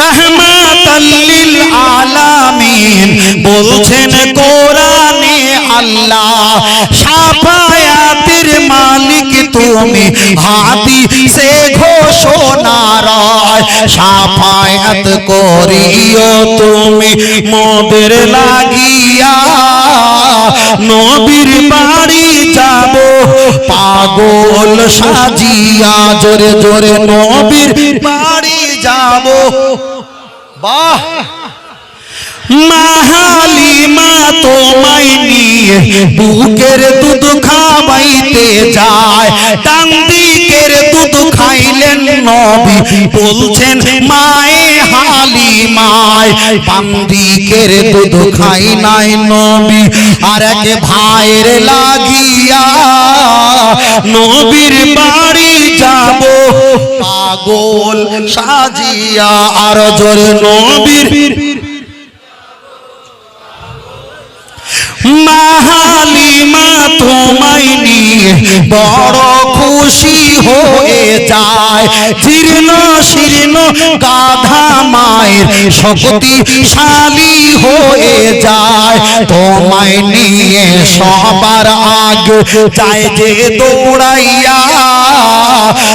রহমাতাল্লিল আলামিন বলছেন, কোরআনে আল্লাহ মালিক তুমি। রয়, সাফায়াত করিও তুমি। লাগিয়া নবীর বাড়ি যাব। পাগল সাজিয়া জোরে জোরে নবীর বাড়ি যাব। বাহ! মাহালিমা তোমায় নিয়ে বুকের দুধ খাওয়াইতে যায়। টান দিকের দুধ খাইলেন নবী, বলছেন মায়ে হালিমায় বাম দিকের দুধ খাই নাই নবী। আর এক ভাইয়ের লাগিয়া নবীর বাড়ি যাব। পাগল সাজিয়া আর জোরে নবীর মাহালিমা তোমায় নিয়ে বড় খুশি হয়ে যায়। জীর্ণ, শীর্ণ, গাধা মায়ের শক্তিশালী হয়ে যায়। তোমায় নিয়ে সবার আগে যায় যে দৌড়াইয়া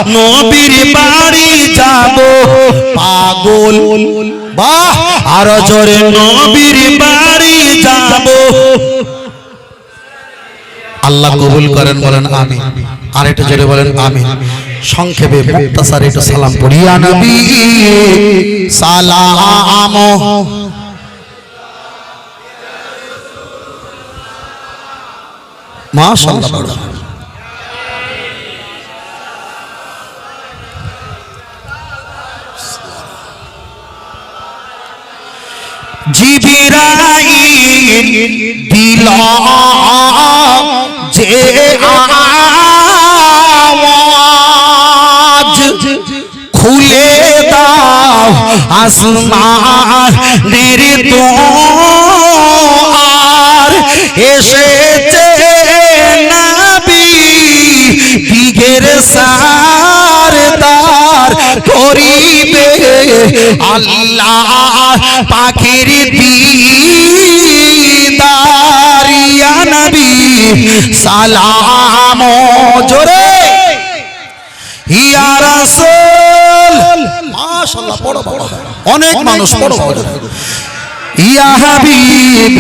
নবীর বাড়ি যাব। পাগল। বাহ! আর জোরে নবীর বাড়ি যাব। আল্লাহ কবুল করেন বলেন আমি আর একটু জোরে বলেন আমি সংক্ষেপে মুক্তাসার একটু সালাম পড়িয়া নবী সালাম। মাশাআল্লাহ। পড়ো। দিল যে আওয়াজ খুলে দাও আসমানের তো আর এসেছে নবী দিগের সারদার করিবে আল্লাহ পাখির দিদারিয়া নবী সালাম জোরে। ইয়া রাসূল। মাশাআল্লাহ পড়ো পড়ো অনেক মানুষ পড়ো পড়ো ইয়া হাবিব।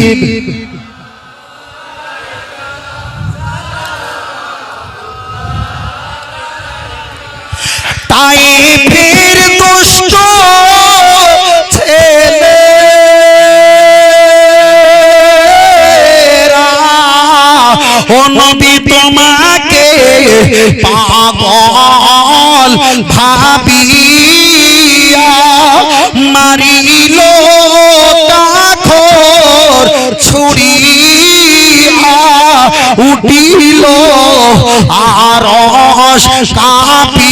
তাই ফির দুষ্ট ছেলেরা ও নবী তোমাকে পাগল ভাবিয়া মারিল কাখর ছুরিয়া উঠিল আর কাপিয়া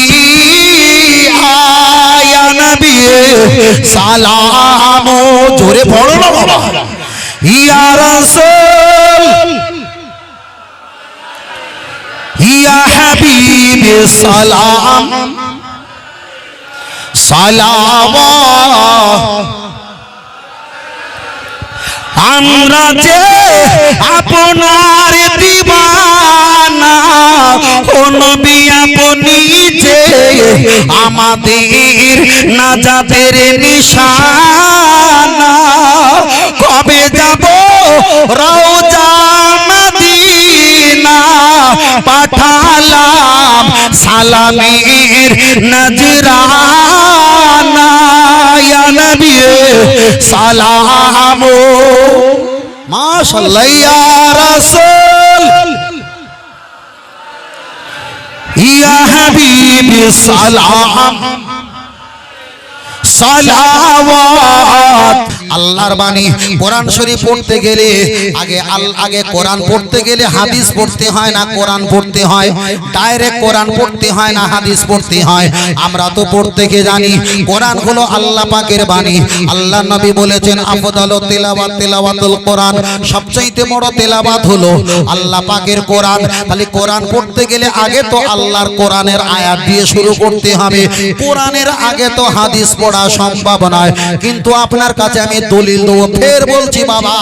সালাম, জোরে পড়ো না বাবা। ইয়া রাসূল, ইয়া হাবিব, সালাম। সালাওয়াত আমরা যে আপনার দিবানা, ও নবী আপনি আমাদের নাজাতের নিশানা। কবে যাব রওজা মদিনা? পাঠালাম সালামের নজরানা। ইয়া নবী, সালাম। মাশাআল্লাহ ইয়া রাসূল। ইয়া হাবিব সালাম সালাওয়াত। আল্লাহর বাণী কোরআন শরীফ পড়তে গেলে, আগে আগে কোরআন পড়তে গেলে হাদিস পড়তে হয় না, কোরআন পড়তে হয়। ডাইরেক্ট কোরআন পড়তে হয় না, হাদিস পড়তে হয়। আমরা তো পড়তে গিয়ে জানি, কোরআন হলো আল্লাহ পাকের বাণী। আল্লাহ নবী বলেছেন, আফদাল তেলাওয়াত, তেলাওয়াতুল কোরআন। সবচাইতে বড় তেলাওয়াত হলো আল্লাহ পাকের কোরআন। তাহলে কোরআন পড়তে গেলে আগে তো আল্লাহর কোরআনের আয়াত দিয়ে শুরু করতে হবে। কোরআনের আগে তো হাদিস পড়া সম্ভব নয় কিন্তু আপনার কাছে আমি দলিল দেবো। ফের বলছি, বাবা,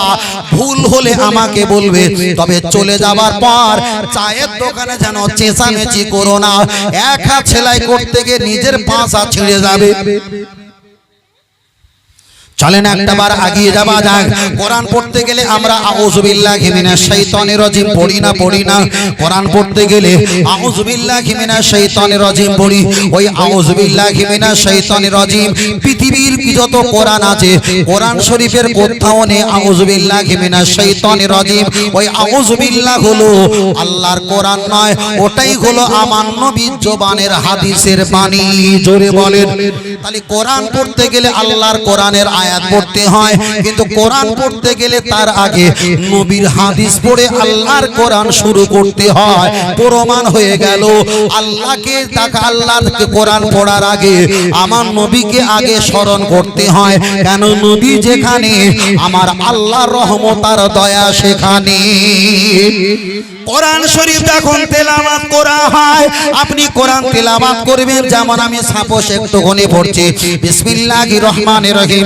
ভুল হলে আমাকে বলবে। তবে চলে যাবার পর চায়ের দোকানে যেন চেঁচামেচি করো না। এক সেলাই করতে গিয়ে নিজের পাঁচা ছিঁড়ে যাবে। চলেন একটা বার আগিয়ে যাওয়া যাক। কোরআন পড়তে গেলে আমরা আউযুবিল্লাহি মিনাশ শাইতানির রাজিম পড়ি না পড়ি না। কোরআন পড়তে গেলে আউযুবিল্লাহি মিনাশ শাইতানির রাজিম পড়ি। ওই আউযুবিল্লাহি মিনাশ শাইতানির রাজিম। পৃথিবীর যত কোরআন আছে কোরআন শরীফের কোথাও নেই আউযুবিল্লাহি মিনাশ শাইতানির রাজিম। ওই আউযুবিল্লাহ হলো আল্লাহর কোরআন নয় ওটাই হলো আমার নবীর জবানের হাদিসের বাণী। জোরে বলেন। তাহলে কোরআন পড়তে গেলে আল্লাহর কোরআনের আয়াত পড়তে হয়। কিন্তু কোরআন পড়তে গেলে তার আগে নবীর হাদিস পড়ে আল্লাহর কোরআন শুরু করতে হয়। প্রমাণ হয়ে গেল, আল্লাহকে তাকে আল্লাহর কোরআন পড়ার আগে আমার নবীকে আগে স্মরণ করতে হয়। কেন নবী যেখানে, আমার আল্লাহর রহমতার দয়া সেখানে। কোরআন শরীফ যখন তেলাওয়াত করা হয়, আপনি কোরআন তেলাওয়াত করবেন, যেমন আমি সাপোস একটুখানি পড়ছি। বিসমিল্লাহির রহমানির রহিম।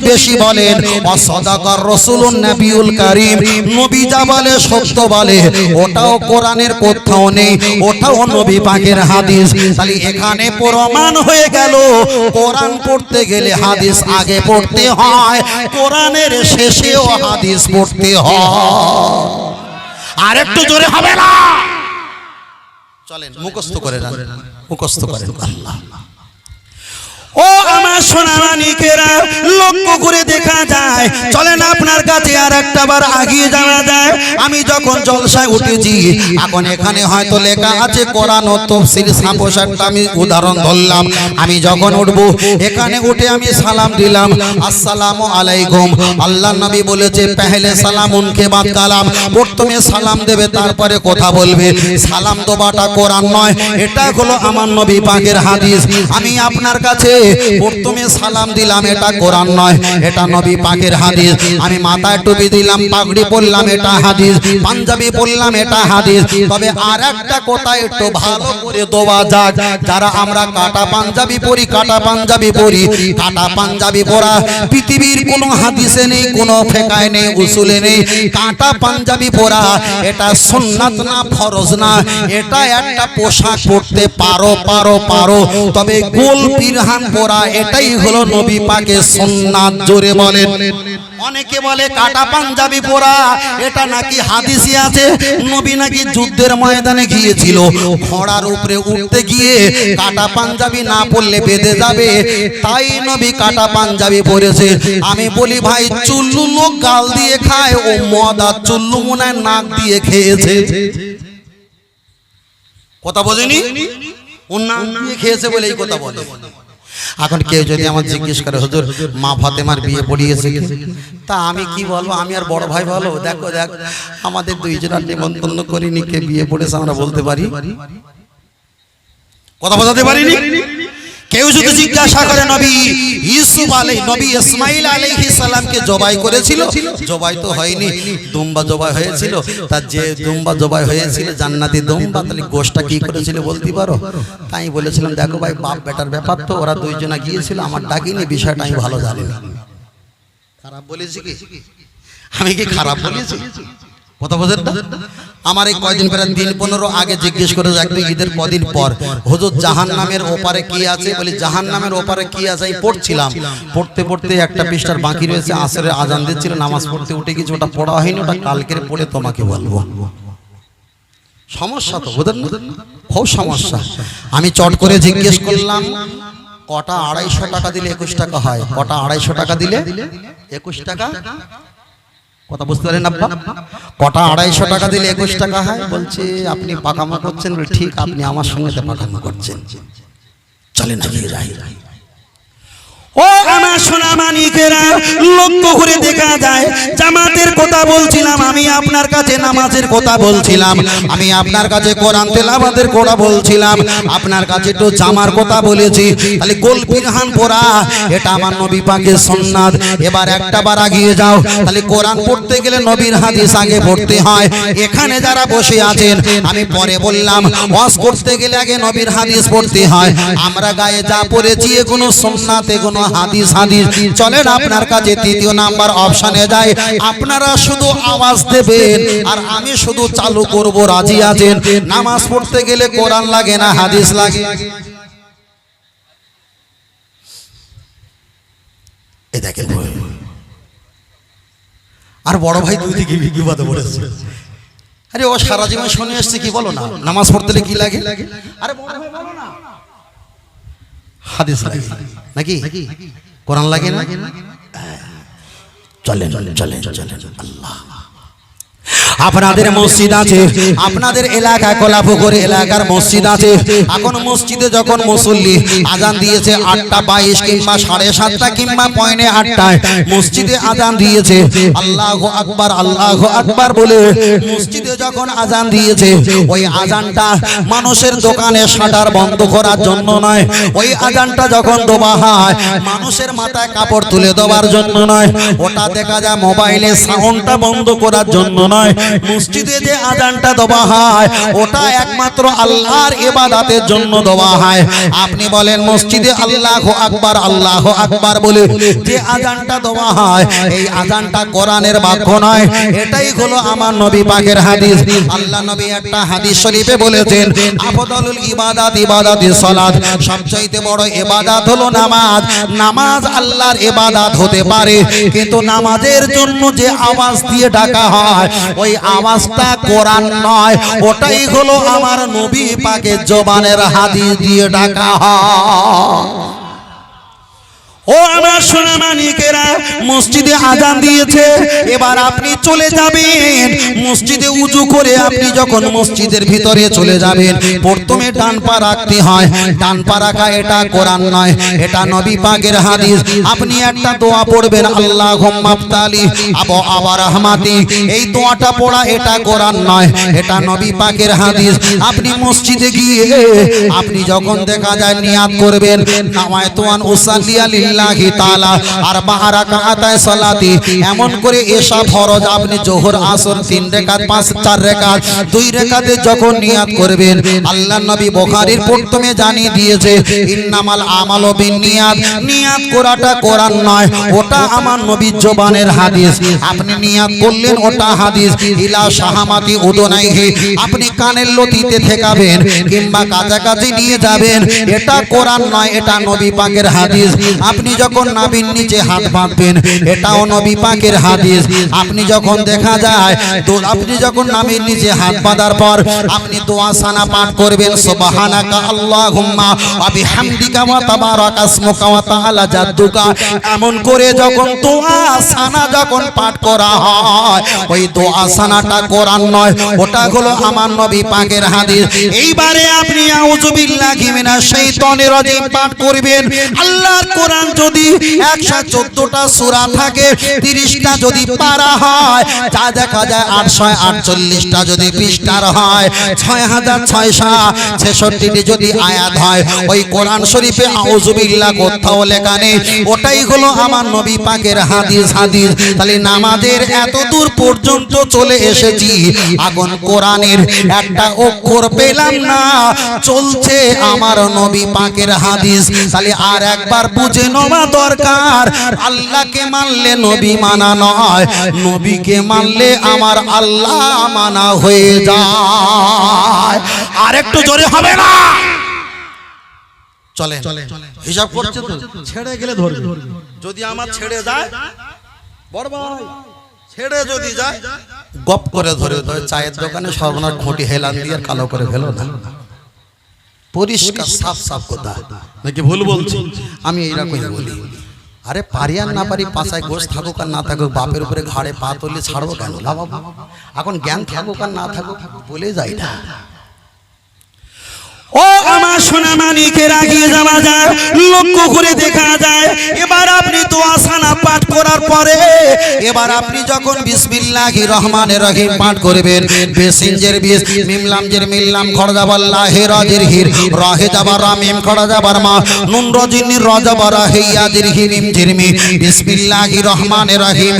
বেশি বলেন, অসদাকার রাসূলুন নবিউল কারীম। নবী যা বলে, সত্য বলে। ওটাও কোরআনের কোথাও নেই, ওটাও নবী পাকের হাদিস। তাহলে এখানে প্রমাণ হয়ে গেল, কোরআন পড়তে গেলে হাদিস আগে পড়তে হয়, কোরআনের শেষেও হাদিস পড়তে হয়। আর একটু জোরে হবে না? চলেন, মুখস্থ করে মুখস্থ করেন। আল্লাহ। ও আমার সোনামানিকেরা, লক্ষ্য করে দেখা যায়, চলেন আপনার কাছে আর একটা বার আগিয়ে যাওয়া যায়। আমি যখন জলসায় উঠেছি, এখন এখানে হয়তো লেখা আছে কোরআন তফসিল সাপোসারটা আমি উদাহরণ ধরলাম। আমি যখন উঠবো, এখানে উঠে আমি সালাম দিলাম, আসসালামু আলাইকুম। আল্লাহ নবী বলেছে, পেহলে সালাম উনকে বাদ কালাম। প্রথমে সালাম দেবে, তারপরে কথা বলবে। সালাম দেওয়াটা কোরআন নয় এটা হলো আমার নবী পাকের হাদিস। আমি আপনার কাছে প্রথমে সালাম দিলাম, এটা কোরআন নয়, এটা নবী পাকের হাদিস। আমি মাথায় টুপি দিলাম, পাগড়ি পরলাম, এটা হাদিস। পাঞ্জাবি পরলাম, এটা হাদিস। তবে আর একটা কথা একটু ভালো করে দেওয়া যাক। যারা আমরা কাটা পাঞ্জাবি পরি, কাটা পাঞ্জাবি পরি, কাটা পাঞ্জাবি পরা, পৃথিবীর কোনো হাদিসে নেই, কোনো ফেকায় নেই, উসুলে নেই। কাটা পাঞ্জাবি পরা, এটা সুন্নাত না, ফরজ না। এটা একটা পোশাক পরতে পারো পারো পারো। তবে গোল পিরহান পরা এটাই হলো নবী পাকে সুন্নাত জোরে বলেন। অনেকে বলে কাটা পাঞ্জাবি পরা এটা নাকি হাদিসি আছে? নবী নাকি যুদ্ধের ময়দানে গিয়েছিল ঘোড়ার উপরে উঠতে গিয়ে কাটা পাঞ্জাবি না পরলে বেঁধে যাবে। তাই নবী কাটা পাঞ্জাবি পরেছে। আমি বলি ভাই চুল্লু লোক গাল দিয়ে খায় ও মদা চুল্লু মনে হয় নাক দিয়ে খেয়েছে। কথা বোঝেনি ও নাক দিয়ে খেয়েছে বলে এই কথা বলে। এখন কেউ যদি আমার জিজ্ঞেস করে, হুজুর, মা ফাতেমার বিয়ে পড়িয়েছে তা আমি কি বলব? আমি আর বড় ভাই বলো দেখো, দেখ, আমাদের দুইজনের নিমন্ত্রণ করিনি, কে বিয়ে পড়েছে আমরা বলতে পারি? কথা বোঝাতে পারিনি? কেউ যদি জিজ্ঞাসা করে নবী, ইউসুফ আলাই নবী ইসমাইল আলাইহিস সালামকে জবাই করেছিল? জবাই তো হয়নি, দুম্বা জবাই হয়েছিল। তার যে দুম্বা জবাই হয়েছিল, জান্নাতি দুম্বা, তাহলে গোশটা কি করেছিল বলতে পারো? তাই বলেছিলাম, দেখো ভাই, বাপ বেটার ব্যাপার তো, ওরা দুইজনা গিয়েছিল, আমার ডাকিনি, বিষয়টা আমি ভালো জানি খারাপ বলেছি কি? আমি কি খারাপ বলেছি? কথা বোঝেন না? আমার এই কয়দিন প্রায় দিন পনেরো আগে জিজ্ঞেস করে রাখবে ঈদের কদিন পর। হুজুর জাহান নামের ওপারে কি আছে? বলি জাহান নামের ওপারে কি আছে? আমি পড়ছিলাম। পড়তে পড়তে একটা পৃষ্ঠার বাকি রয়েছে আসরে আজান দিচ্ছিল নামাজ পড়তে উঠে গেছে ওটা পড়া হয়নি ওটা কালকের পড়ে তোমাকে বলব। সমস্যা তো বুঝেন খুব সমস্যা। আমি চট করে জিজ্ঞেস করলাম কটা আড়াইশো টাকা দিলে একুশ টাকা হয়? কটা আড়াইশো টাকা দিলে একুশ টাকা কথা বুঝতে পারেন আব্বা? কটা আড়াইশো টাকা দিলে একুশ টাকা হয়? বলছে, আপনি পাকামা করছেন। ঠিক, আপনি আমার সঙ্গে পাকামা করছেন। চলেন না গিয়ে যাই ও আমার মানিকেরা লক্ষ্য করে দেখা যায়, জামাতের কথা বলছিলাম, আমি আপনার কাছে নামাজের কথা বলছিলাম, আমি আপনার কাছে কোরআন তেলাওয়াতের কথা বলছিলাম, আপনার কাছে একটু জামার কথা বলেছি, তাহলে গোল পিরহান পরা এটা আমার নবী পাকের সুন্নাত এবার একটা বার আগিয়ে যাও, তাহলে কোরআন পড়তে গেলে নবীর হাদিস আগে পড়তে হয়, এখানে যারা বসে আছেন, আমি পরে বললাম, ওয়াজ করতে গেলে আগে নবীর হাদিস পড়তে হয়, আমরা গায়ে যা পড়েছি এগুলো সুন্নাত এগুলো হাদিস হাদিস। চলেন আপনার কাছে তৃতীয় নাম্বার অপশনে যায় আপনারা শুধু আওয়াজ দেবেন আর আমি শুধু চালু করব, রাজি আছেন? নামাজ পড়তে গেলে কোরআন লাগে না, হাদিস লাগে? এ দেখেন আর বড় ভাই দুই দিকে বিবাদে পড়েছে আরে ও সারা জীবন শুনে এসছে, কি বলো না? নামাজ পড়তে কি লাগে? আরে বড় ভাই বলো না। হাদিস লাগে। নাকি? কোরআন লাগে না? চলেন চলেন চলেন চলেন। আল্লাহ। আপনাদের মসজিদ আছে আপনাদের এলাকা কলাপুকুর এলাকার মসজিদ আছে। এখন মসজিদে যখন মুসল্লি আজান দিয়েছে আটটা বাইশ কিংবা সাড়ে সাতটা কিংবা পয়নে আটটায় মসজিদে আজান দিয়েছে। আল্লাহ আকবার আল্লাহ আকবার বলে মসজিদে যখন আজান দিয়েছে ওই আজানটা মানুষের দোকানে শাটার বন্ধ করার জন্য নয়। ওই আজানটা যখন দেওয়া হয় মানুষের মাথায় কাপড় তুলে দেওয়ার জন্য নয়। ওটা দেখা যায় মোবাইলে সাউন্ডটা বন্ধ করার জন্য নয় মসজিদে যে আজানটা দেওয়া হয় ওটা একমাত্র আল্লাহর ইবাদতের জন্য দেওয়া হয়। আপনি বলেন মসজিদে আল্লাহ আকবার আল্লাহ আকবার বলে যে আজানটা দেওয়া হয় এই আজানটা কোরআনের বাক্য নয়। এটাই হলো আমার নবী পাকের হাদিস। আল্লাহ নবী একটা হাদিস শরীফে বলেছেন আফদলুল ইবাদাত ইবাদাতি সালাত। সবচাইতে বড় ইবাদত হলো নামাজ। নামাজ। আল্লাহর ইবাদত হতে পারে। কিন্তু নামাজের জন্য যে আওয়াজ দিয়ে ডাকা হয় ওই আওয়াজটা কোরআন নয় ওটাই হলো আমার নবী পাকের জবানের হাদিস দিয়ে ডাকা হয়। ও আমার সোনা মানিকেরা, মসজিদে আজান দিয়েছে, এবার আপনি চলে যাবেন। মসজিদে উজু করে আপনি যখন মসজিদের ভিতরে চলে যাবেন, প্রথমে ডান পা রাখতে হয়। ডান পা রাখা এটা কোরআন নয়, এটা নবী পাকের হাদিস। আপনি একটা দোয়া পড়বেন আল্লাহ মাফতালি আবু আবার রহমাতি। এই দোয়াটা পড়া এটা কোরআন নয়, এটা নবী পাকের হাদিস। আপনি মসজিদে গিয়ে, আপনি যখন দেখা যায় নিয়াত করবেন নামায় তোয়ান উসাল্লিয়া লিল্লাহি তাআলা আর বারাকাতায় সালাতি। এমন করে এসা ফরজ আপনি জোহর, আসর, তিন রেকাত পাঁচ, চার রেকাত দুই রেকাতে যখন নিয়াত করবেন, আল্লাহ নবী বুখারীর প্রথমে জানিয়ে দিয়েছে, ইন্নামাল আমালু বিন্নিয়াত। নিয়াত করাটা কোরআন নয়, ওটা আমার নবীর জবানের হাদিস। আপনি নিয়াত করলেন, ওটা হাদিস। ইলা শাহামাতি উদনাইহি। আপনি কানের লতিতে ঠেকাবেন কিংবা কাছাকাছি নিয়ে যাবেন, এটা কোরআন নয়, এটা নবী পাকের হাদিস। আপনি যখন নাবির নিচে হাত বাঁধবেন এটাও নবী পাকের হাদিস। আপনি যখন দেখা যায় তো আপনি যখন নাবির নিচে হাত বাঁধার পর আপনি দোয়া সানা পাঠ করবেন সুবহানাকা আল্লাহুম্মা ওয়া বিহামদিকা ওয়া তাবারাকা ইসমুকা ওয়া তাআলা জাদ্দুকা। এমন করে যখন দোয়া সানা যখন পাঠ করা হয় ওই দোয়া সানাটা কোরআন নয় ওটা হলো আমার নবী পাকের হাদিস। এইবারে আপনি আউযু বিল্লাহি মিনাশ শাইতানির রাজিম পাঠ করবেন। আল্লাহর কোরআন যদি 114টা সূরা থাকে 30টা যদি পারা হয়, যা দেখা যায় 848টা যদি পৃষ্ঠার হয় 6666টি যদি আয়াত হয়, ওই কোরআন শরীফে আউযু বিল্লাহ কোথাও লেখা নেই। ওটাই হলো আমার নবী পাকের হাদিস হাদিস। তাহলে নামাজের এত দূর পর্যন্ত চলে এসেছি। আগুন কোরআনের একটা অক্ষর পেলাম না, চলছে আমার নবী পাকের হাদিস। তাহলে আর একবার বুঝে নেওয়া দরকার। আল্লাহকে মানলে নবী মানা নয় নবীকে মানলে আমার আল্লাহ মানা হয়ে যায়। আর একটু জোরে হবে না? চলে হিসাব করছে তো? ছেড়ে গেলে ধরবে। যদি আমার ছেড়ে যায় বড় ভাই ছেড়ে যদি যায় গপ করে ধরে ধরে চায়ের দোকানে সর্বনাশ খুঁটি হেলান দিয়ে কালো করে ফেলো না। পরিষ্কার সাফ সাফ কথা। নাকি ভুল বলছি? আমি এইরকমই বলি? আরে পারি আর না পারি পাশায় গোস থাকুক আর না থাকুক বাপের উপরে ঘাড়ে পা তুললে ছাড়বো কেন? লাভ এখন জ্ঞান থাকুক আর না থাকুক বলে যাই না। ও আমার সোনা মানিকের রাগিয়ে যাওয়া যায়, লক্ষ্য করে দেখা যায়, এবার আপনি তো আসানা পাঠ করার পরে, এবার আপনি যখন বিসমিল্লাহি রহমানের রহিম পাঠ করবেন, বেসিনজের বিস মিমলামজের মিল্লাম খড়দাবার লাহে রজের হির রহে যাবার রামিম খড়দাবার মা নুন রজিনী রজাবার হেয়াজির হিরিম জিরমি, বিসমিল্লাহি রহমানের রহিম,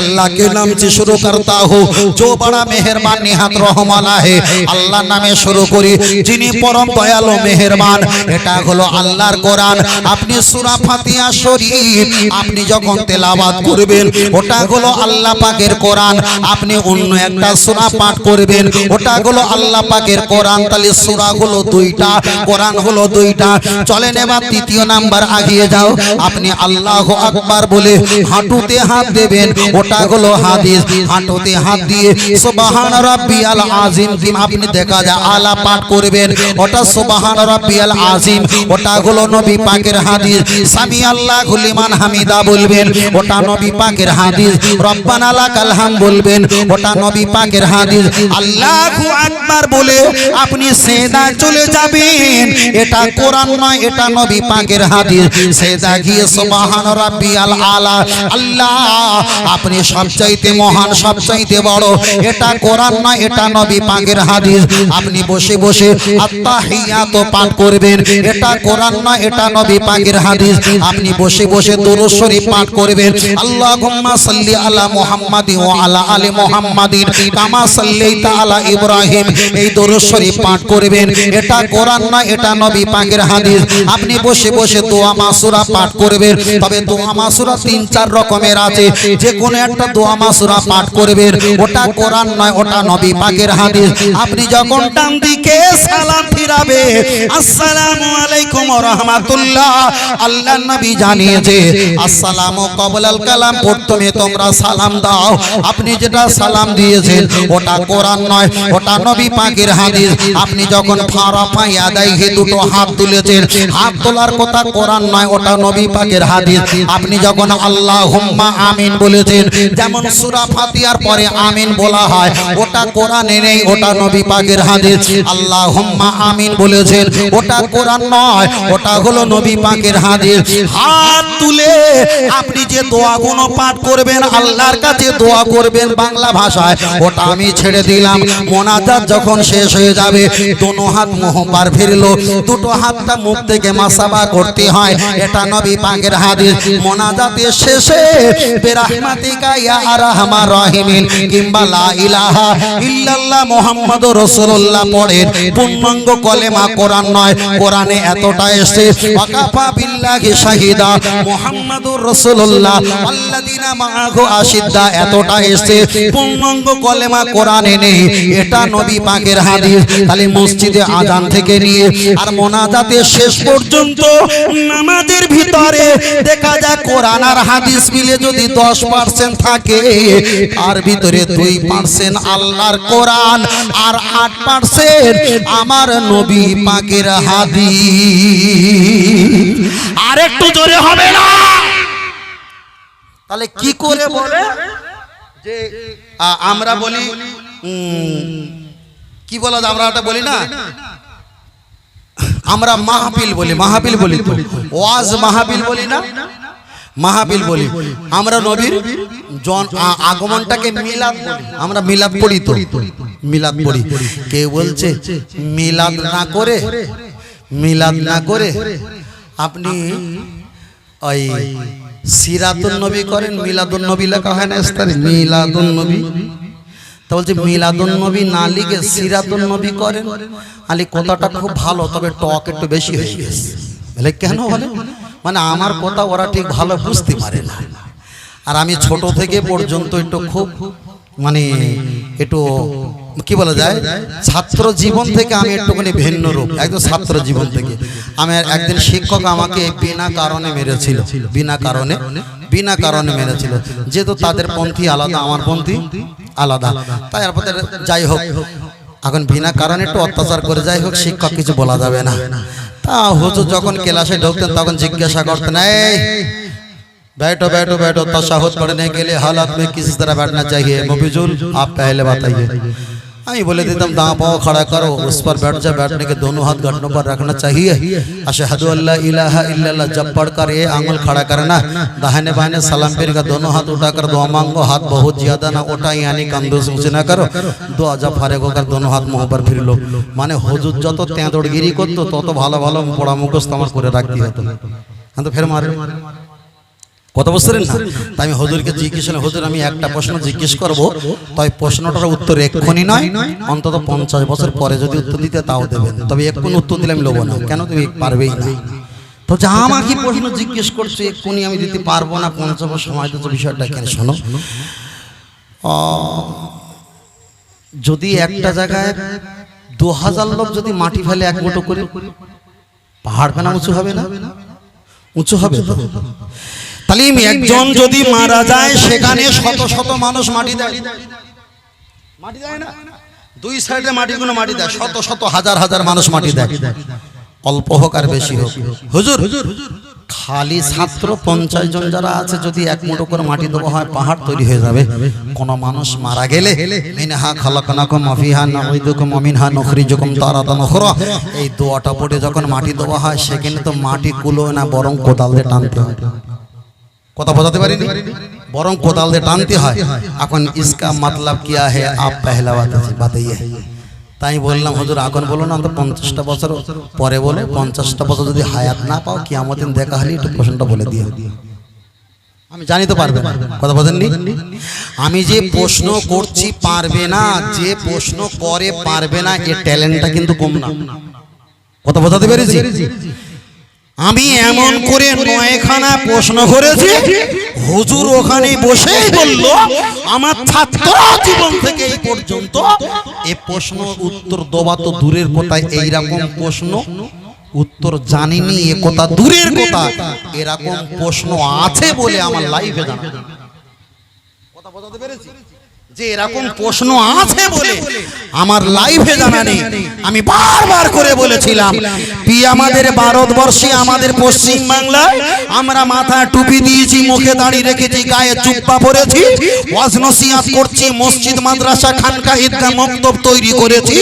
আল্লাহকে নাম সে শুরু করতা হো জো বড়া মেহেরবান, নিহাত রহমান আহে আল্লাহ নামে শুরু করি, যিনি পরম দয়ালু, মেহেরবান, এটা হলো আল্লাহর কোরআন। আপনি সুরা ফাতিহা শরীফ, আপনি যখন তেলাওয়াত করবেন, ওটা হলো আল্লাহ পাকের কোরআন। আপনি অন্য একটা সূরা পাঠ করবেন, ওটা হলো আল্লাহ পাকের কোরআন। তাহলে সূরা হলো দুইটা, কোরআন হলো দুইটা। চলেন এবার তৃতীয় নাম্বার আগিয়ে যাও। আপনি আল্লাহ আকবার বলে হাঁটুতে হাত দেবেন, ওটা হলো হাদিস। হাঁটুতে হাত দিয়ে সুবহান রাব্বিয়াল আজিম, আপনি দেখা যায় আলা পাঠ করবেন, ওটা হাদিস। আপনি এটা কোরআন নয়, এটা নবী আলা। আপনি সবচাইতে মহান, সবচাইতে বড়। এটা কোরআন নয়, এটা নবী পাকের হাদিস। আপনি বসে বসে আত্তাহিয়াত পাঠ করবেন। এটা কোরআন নয় এটা নবী পাকের হাদিস। আপনি বসে বসে দরুদ শরীফ পাঠ করবেন। আল্লাহুম্মা সাল্লি আলা মুহাম্মাদি ওয়া আলা আলি মুহাম্মাদিন, কামা সাল্লাইতা আলা ইব্রাহিম। এই দরুদ শরীফ পাঠ করবেন। এটা কোরআন নয় এটা নবী পাকের হাদিস। আপনি বসে বসে দোয়া মাসুরা পাঠ করবেন। তবে দোয়া মাসুরা তিন, চার রকমের আছে। যে কোনো একটা দোয়া মাসুরা পাঠ করবেন। ওটা কোরআন নয়, ওটা নবী পাকের হাদিস। আপনি যখন ডান দিকে সালাম ফিরাবে আসসালামু আলাইকুম ওয়া রাহমাতুল্লাহ আল্লাহ নবী জানিয়েছে, আসসালামু কবলাল কালাম, প্রথমে তোমরা সালাম দাও। আপনি যেটা সালাম দিয়েছেন, ওটা কোরআন নয়, ওটা নবী পাকের হাদিস। আপনি যখন ফারাফা ইয়াদাইহি দুটো হাত তুলেছেন, হাত তোলার কথা কোরআন নয়, ওটা নবী পাকের হাদিস। আপনি যখন আল্লাহুম্মা আমিন বলেছেন, যেমন সূরা ফাতিহার পরে আমিন বলা হয়, ওটা কোরআনে নেই, ওটা নবী পাকের হাদিস। আল্লাহুম্মা আমিন বলেছেন, ওটা কোরআন নয়, ওটা হলো নবী পাকের হাদিস। হাত তুলে আপনি যে দোয়াগুলো পাঠ করবেন, আল্লাহর কাছে দোয়া করবেন বাংলা ভাষায়, ওটা আমি ছেড়ে দিলাম। মোনাজাত যখন শেষ হয়ে যাবে, দোনো হাত মোহ পার ফিরলো, দুটো হাতটা মুখ থেকে মাসাবা করতে হয়, এটা নবী পাকের হাদিস। মোনাজাতের শেষে, বেরাহমাতিকা ইয়া আরহামার রাহিমিন, কিংবা লা ইলাহা ইল্লাল্লাহ মুহাম্মাদুর রাসূলুল্লাহ পড়েন। পূর্ণাঙ্গ কলেমা কোরআন নয়, কোরআনে এতটা এসেছে। ওয়াকাফা বিল্লাহি শাহিদা মুহাম্মাদুর রাসূলুল্লাহ আল্লাযিনা মাআহু আশিদ্দা এতটা এসেছে। পূর্ণাঙ্গ কলেমা কোরআনে নেই। এটা নবী পাকের হাদিস। তাহলে মসজিদে আজান থেকে নিয়ে আর মোনাজাতের শেষ পর্যন্ত নামাজের ভিতরে দেখা যায় কোরআন আর হাদিস মিলে যদি দশ পার্সেন্ট থাকে, তার ভিতরে দুই পার্সেন্ট আল্লাহর কোরআন আর আট পার্সেন্ট আমার নবী পাকের হাদিস। আর একটু জোরে হবে না। তাহলে কি করে বলে? যে আমরা বলি কি বলা? আমরা ওটা বলি না? আমরা মাহফিল বলি মাহফিল বলি ওয়াজ মাহফিল বলি না? মাহফিল বলি। আমরা নবীর আগমনটাকে মিলাদ আমরা মিলাদ পড়ি তো। মিলাদ পড়ি। কে বলছে মিলাদ না করে মিলাদ না করে। আপনি ওই সিরাতুন নবী করেন মিলাদুন নবী লেখা হয় না ইস্তারি মিলাদুন নবী। তা বলছে মিলাদুন নবী না লিখে সিরাতুন নবী করেন? আলি কথাটা খুব ভালো তবে টক একটু বেশি হয়ে গেছে। বলে কেন বলে মানে আমার কথা ওরা ঠিক ভালো বুঝতে পারে না। আর আমি ছোট থেকে পর্যন্ত একটু খুব মানে একটু কি বলা যায় ছাত্র জীবন থেকে আমি একটুখানি ভিন্ন রূপ একদম ছাত্র জীবন থেকে আমি একদিন শিক্ষক আমাকে বিনা কারণে মেরেছিল বিনা কারণে বিনা কারণে মেরেছিল যেহেতু তাদের পন্থী আলাদা আমার পন্থী আলাদা তাই আর পথে যাই হোক এখন বিনা কারণে একটু অত্যাচার করে যাই হোক শিক্ষক কিছু বলা যাবে না তা হুজুর যখন ক্লাসে ঢুকতেন তখন জিজ্ঞাসা করতেন এই बैठो बैठो बैठो तशाहुद पढ़ने के लिए हालात में किस तरह बैठना चाहिए मुबीजुल आप पहले बताइए আমি বলে दिता दांव पाओ खड़ा करो उस पर बैठ जा बैठने के दोनों हाथ घुटनों पर रखना चाहिए अशहदु अल्लाह इलाहा इल्लल्लाह जब पढ़कर ये आंगुल खड़ा करना दाहिने बाहिने सलाम फिर का दोनों हाथ उठाकर दुआ मांगो हाथ बहुत ज्यादा ना उठा यानी कंधों से ऊंचे ना करो दो जब फारेक होकर दोनों हाथ मुंह पर फिर लो মানে হুজুর যত তেঁদড়গিরি করতো তত ভালো ভালো পড়া মুখস্থ আমার করে রাখতে হতো হ্যাঁ তো ফের মারে কত বছরের না? তাই আমি হজুরকে জিজ্ঞেস করলাম হুজুর আমি একটা প্রশ্ন জিজ্ঞেস করব। তাই প্রশ্নটার উত্তর এক্ষুনি নয় অন্তত পঞ্চাশ বছর পরে যদি উত্তর দিতে তাও দেবেন। তবে এক্ষুনি উত্তর দিলে আমি লোবো না। কেন তুমি পারবেই না? তো যা আমাকে প্রশ্ন জিজ্ঞেস করছ এক্ষুনি আমি দিতে পারব না পঞ্চাশ বছর সময় দিতে বিষয়টা কেন? শোনো। যদি একটা জায়গায় দু হাজার লোক যদি মাটি ফেলে এক মুঠো করে পাহাড় ফেনা উঁচু হবে না? উঁচু হবে তো? তালিম একজন যদি মারা যায় সেখানে শত শত মানুষ মাটি দেয়। মাটি দেয় না? দুই সাইডে মাটিগুলো মাটি দেয় শত শত হাজার হাজার মানুষ মাটি দেয়। অল্প হোক আর বেশি হোক। হুজুর হুজুর খালি ছাত্র পঞ্চাশ জন যারা আছে যদি এক মুঠো করে মাটি দেওয়া হয় পাহাড় তৈরি হয়ে যাবে। কোন মানুষ মারা গেলে মিনহা খালাকানাকুম নাউইদুকুম নখরিজুকুম এই দোয়াটা পড়ে যখন মাটি দেওয়া হয় সেখানে তো মাটি কুলো না বরং কোদাল দিয়ে টানতে হয়। কথা বোঝাতে পারিনি? বরং কোদাল দিয়ে টানতে হয়। এখন ইসকা মতলব কিয়া হে আপ পহলা বাত বাতাইয়ে তাই বললাম, হুজুর, এখন বলো না তো পঞ্চাশটা বছর পরে বলো, পঞ্চাশটা বছর যদি হায়াত না পাও কি আমাদের দেখা হলে একটু প্রশ্নটা বলে দিয়ে আমি জানি তো পারবে কথা বোঝেননি? আমি যে প্রশ্ন করছি পারবে না, যে প্রশ্ন করে পারবে না এর ট্যালেন্টটা কিন্তু কম না। কথা বোঝাতে পেরেছি? আমি এমন করে নয়খানা প্রশ্ন করেছি। হুজুর ওখানে বসেই বলল, আমার ছাত্র জীবন থেকে এই পর্যন্ত এ প্রশ্ন উত্তর দেওয়া তো দূরের কথা, এইরকম প্রশ্ন উত্তর জানিনি, এ কথা দূরের কথা। এরকম প্রশ্ন আছে বলে আমার লাইফে জানা। কথা বোঝাতে পেরেছি? যে এরকম প্রশ্ন আছে বলে আমার লাইফে জানা নেই। আমি বারবার করে বলেছিলাম পি আমাদের ভারতবর্ষে আমাদের পশ্চিম বাংলায় আমরা মাথায় টুপি দিয়েছি মুখে দাঁড়িয়ে রেখেছি গায়ে চুপ্পা পরেছি ওয়াজ নসিহাত করছি মসজিদ মাদ্রাসা খানকা ঈদগাহ মক্তব তৈরি করেছি।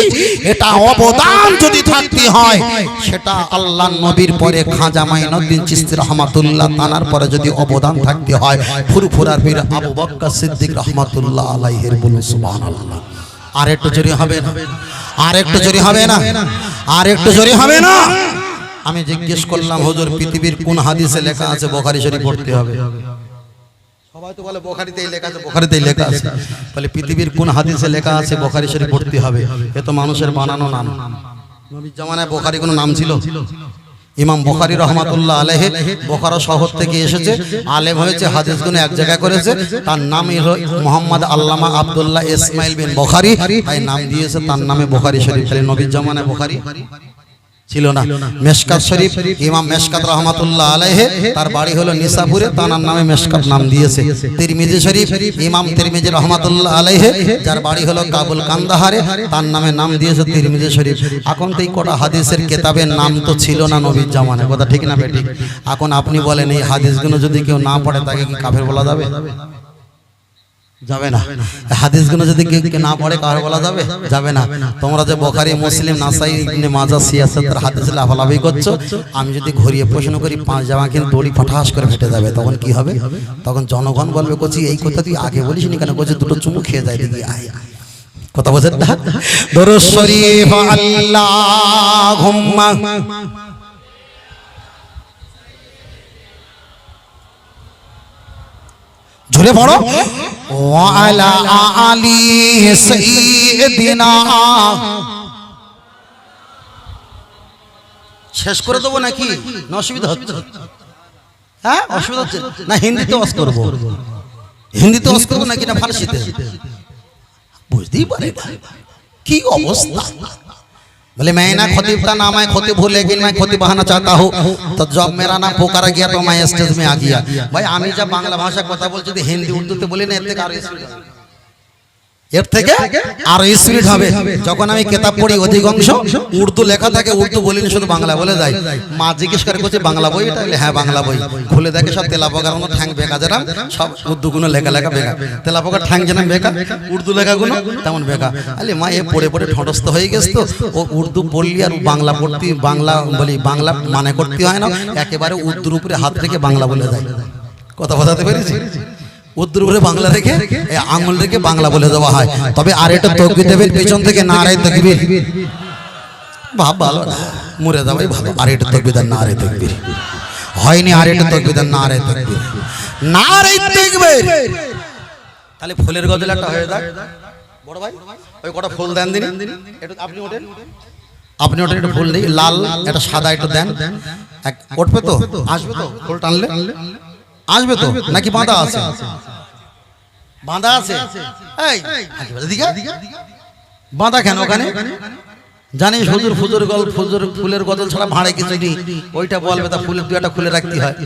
এটা অবদান যদি থাকতে হয় সেটা আল্লাহ নবীর পরে খাজা মাইনুদ্দিন চিস্তি রহমাতুল্লাহ তানার পরে যদি অবদান থাকতে হয় ফুরফুরার বীর আবু বক্কর সিদ্দিক রহমাতুল্লাহ আলাইহির বলুন, সুবহানাল্লাহ। আর একটু জোরে হবে না? আর একটু জোরে হবে না? আর একটু জোরে হবে না? আমি জিজ্ঞেস করলাম, হুজুর, পৃথিবীর কোন হাদিসে লেখা আছে? বুখারী শরীফ পড়তে হবে। সবাই তো বলে বোখারিতেই লেখা আছে, বোখারিতেই লেখা আছে। বলে পৃথিবীর কোন হাদিসে লেখা আছে? বোখারি শরীফ পড়তে হবে। এ তো মানুষের বানানো নাম। নবীর জামানায় বোখারি কোনো নাম ছিল? ইমাম বোখারি রহমাতুল্লাহ আলেহে বোখারা শহর থেকে এসেছে, আলেম হয়েছে হাদিস হাদিসগুলো এক জায়গায় করেছে। তার নাম মোহাম্মদ আল্লামা আবদুল্লাহ ইসমাইল বিন বোখারি। তাই নাম দিয়েছে, তার নামে বোখারি শরীফ নবীর জমানায় বোখারি। ছিল না। মেশকাত শরীফ ইমাম মেশকাত রহমাতুল্লাহ আলাইহে তার বাড়ি হলো নিসাপুরে তার নামে মেশকাত নাম দিয়েছে। তিরমিজি শরীফ ইমাম তিরমিজি রহমাতুল্লাহ আলাইহে যার বাড়ি হলো কাবুল কান্দাহারে তার নামে নাম দিয়েছে তিরমিজি শরীফ। এখন তো এই কটা হাদিসের কেতাবের নাম তো ছিল না নবীর জামানে কথা ঠিক না বেঠিক? এখন আপনি বলেন এই হাদিসগুলো যদি কেউ না পড়ে তাকে কি কাফের বলা যাবে? যাবে না। হাদিসগুলো যদি কেউ না পড়ে, কার বলা যাবে? যাবে না। তোমরা যে বখারি, মুসলিম, নাসাই, ইবনে মাজা সিয়াসতের হাদিস লাফালাফি করছ, আমি যদি ঘুরিয়ে প্রশ্ন করি, পাঁচ জামা কিন্তু দড়ি ফটাস করে ফেটে যাবে, তখন কি হবে? তখন জনগণ বলবে করছি এই কথা তুই আগে বলিস নি কেন? করছি দুটো চুমু খেয়ে যায় দিদি আয়। কথা বোঝেন না? দরুদ শরীফ, আল্লাহুম্মা। ঝরে পড়ো। ওয়ালা আলি সাইয়্যিদিনা। শেষ করে দেবো নাকি? না অসুবিধা হচ্ছে। হ্যাঁ অসুবিধা হচ্ছে। না হিন্দিতে অস করব। হিন্দিতে অস করব নাকি না ফার্সিতে? বুঝতেই পারে। কি অবস্থা? बोले मैं ना खतीब का नाम है खतीब हूँ लेकिन मैं खतीब बहाना चाहता हूँ तो जब मेरा नाम पुकारा गया तो मैं स्टेज में आ गया भाई आमी जब बांग्ला भाषा कथा बोलती हिंदी उर्दू तो बोले ना इतने এর থেকে আরও স্পিড হবে। যখন আমি কেতাব পড়ি অধিকাংশ উর্দু লেখা থাকে উর্দু বলিনি শুধু বাংলা বলে যায়। মা জিজ্ঞেস করে করছে বাংলা বই? এটা হ্যাঁ বাংলা বই। খুলে দেখে সব তেলা পোকার মতো ঠ্যাং বেকা যেটা সব উর্দু গুলো লেখা লেখা বেকা। তেলা পোকার ঠ্যাং যেন বেকা উর্দু লেখাগুলো তেমন বেকা। আলে মা এ পড়ে পড়ে ঠটস্থ হয়ে গেছে তো। ও উর্দু পড়লি আর বাংলা পড়তি বাংলা বলি বাংলা মানে করতে হয় না। একেবারে উর্দুর উপরে হাত রেখে বাংলা বলে দেয় কথা বোঝাতে পেরেছি উর্দুর উপরে বাংলা রেখে আঙুল রেখে বাংলা বলে দেওয়া হয়। তবে আর এটা তকবির দেবের পেছন থেকে নারায় তকবির। ভাব ভালো না। মরে যাওয়াই ভালো। আর এটা তকবিদার না রে তকবির। হয়নি আর এটা তকবিদার না রে তকবির। না রে তকবির! তাহলে ফুলের গজলাটা হয়ে যাক। বড় ভাই, ওই কটা ফুল দেন দিন। একটু আপনি ওঠেন। আপনি ওটা একটু ফুল দিই। লাল, একটা সাদা একটু দেন। এক উঠবে তো? আসবে তো? ফুল টানলে? আসবে তো? নাকি বাঁধা আছে? বাঁধা আছে। বাঁধা কেন ওখানে? জানিস হুজুর ফুজুর গল ফুজুর ফুলের গদল ছাড়া ভাড়ে কিছু নেই। ওইটা বলবে তা ফুলের দুই একটা খুলে রাখতে হয়।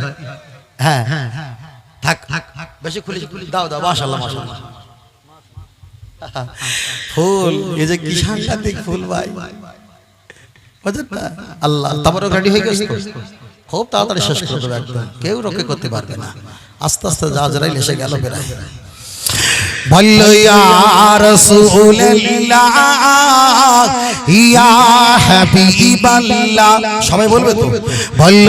হ্যাঁ। থাক থাক বেশি খুলে দাও দাও মাশাল্লাহ মাশাল্লাহ ফুল এই যে কি সাংঘাতিক ফুল ভাই? আল্লাহ তারপরে রেডি হয়ে গেছে? খুব তাড়াতাড়ি শেষ করে দেবে একদম। কেউ রক্ষে করতে পারবে না। আস্তে আস্তে যা যারাই এসে গেল হাবিবাল্লাহ। সবাই বলবে তো? বলল